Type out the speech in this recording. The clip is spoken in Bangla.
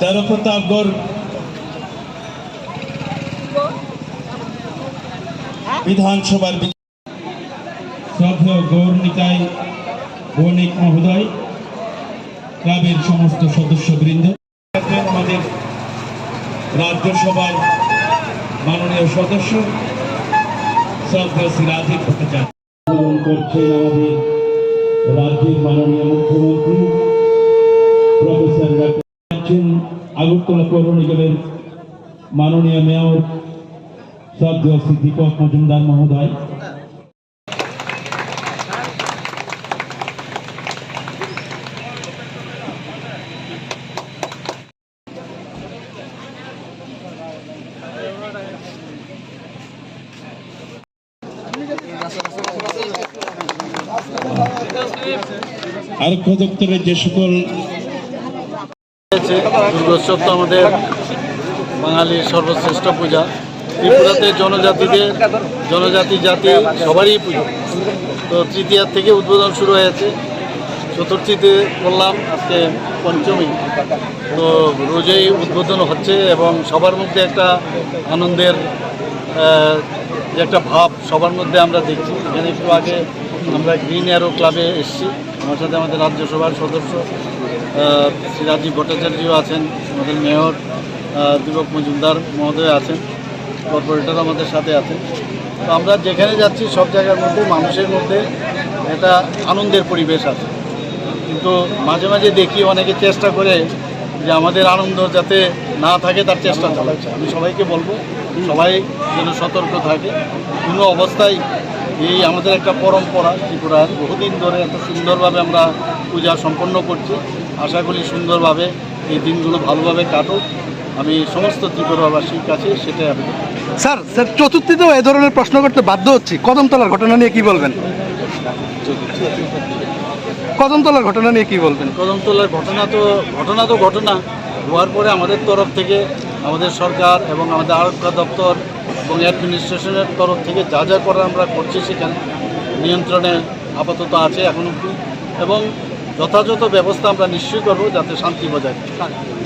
তেরো প্রতাপগড় বিধানসভার বি- শ্রদ্ধেয় গৌর নিতাই বণিক মহোদয়, ক্লাবের সমস্ত সদস্য সদস্যবৃন্দ, আমাদের রাজ্যসভার মাননীয় সদস্য শ্রদ্ধেয় শ্রী রাজীব ভট্টাচার্য। করছেন আমাদের রাজ্যের মাননীয় মুখ্যমন্ত্রী। আছেন আগরতলা পৌর নিগমের মাননীয় মেয়র শ্রী দীপক মজুমদার মহোদয়। আরক্ষা দপ্তরের যে সকল হয়েছে দুর্গোৎসব তো আমাদের বাঙালির সর্বশ্রেষ্ঠ পূজা। ত্রিপুরাতে জনজাতিদের, জনজাতি, জাতি সবারই পুজো। তো তৃতীয়ার থেকে উদ্বোধন শুরু হয়েছে। চতুর্থীতে করলাম আজকে পঞ্চমী। তো রোজেই উদ্বোধন হচ্ছে এবং সবার মধ্যে একটা আনন্দের যে একটা ভাব সবার মধ্যে আমরা দেখছি। এখানে একটু আগে আমরা গ্রিন অ্যারো ক্লাবে এসেছি। আমার সাথে আমাদের রাজ্যসভার সদস্য শ্রী রাজীব ভট্টাচার্যও আছেন, আমাদের মেয়র দীপক মজুমদার মহোদয় আছেন কর্পোরেটর আমাদের সাথে আছেন। তো আমরা যেখানে যাচ্ছি, সব জায়গার মধ্যে, মানুষের মধ্যে একটা আনন্দের পরিবেশ আছে। কিন্তু মাঝে মাঝে দেখি অনেকে চেষ্টা করে যে আমাদের আনন্দ যাতে না থাকে, তার চেষ্টা চালাচ্ছে আমি সবাইকে বলব, সবাই যেন সতর্ক থাকে। কোনো অবস্থায় এই আমাদের একটা পরম্পরা, ত্রিপুরার বহুদিন ধরে এত সুন্দরভাবে আমরা পূজা সম্পন্ন করছি। আশা করি সুন্দরভাবে এই দিনগুলো ভালোভাবে কাটুক। আমি সমস্ত ত্রিপুরাবাসীর কাছে সেটাই আবেদন করি। স্যার স্যার চতুর্থীতেও এ ধরনের প্রশ্ন করতে বাধ্য হচ্ছি। কদমতলার ঘটনা নিয়ে কি বলবেন? কদমতলার ঘটনা নিয়ে কি বলবেন? কদমতলার ঘটনা তো ঘটনা তো ঘটনা। হওয়ার পরে আমাদের তরফ থেকে আমাদের সরকার এবং আমাদের আরক্ষা দপ্তর এবং অ্যাডমিনিস্ট্রেশনের তরফ থেকে যা যা করার আমরা করছি সেখানে নিয়ন্ত্রণে আপাতত আছে এখন অব্দি এবং যথাযথ ব্যবস্থা আমরা নিশ্চয়ই করব যাতে শান্তি বজায় থাকে।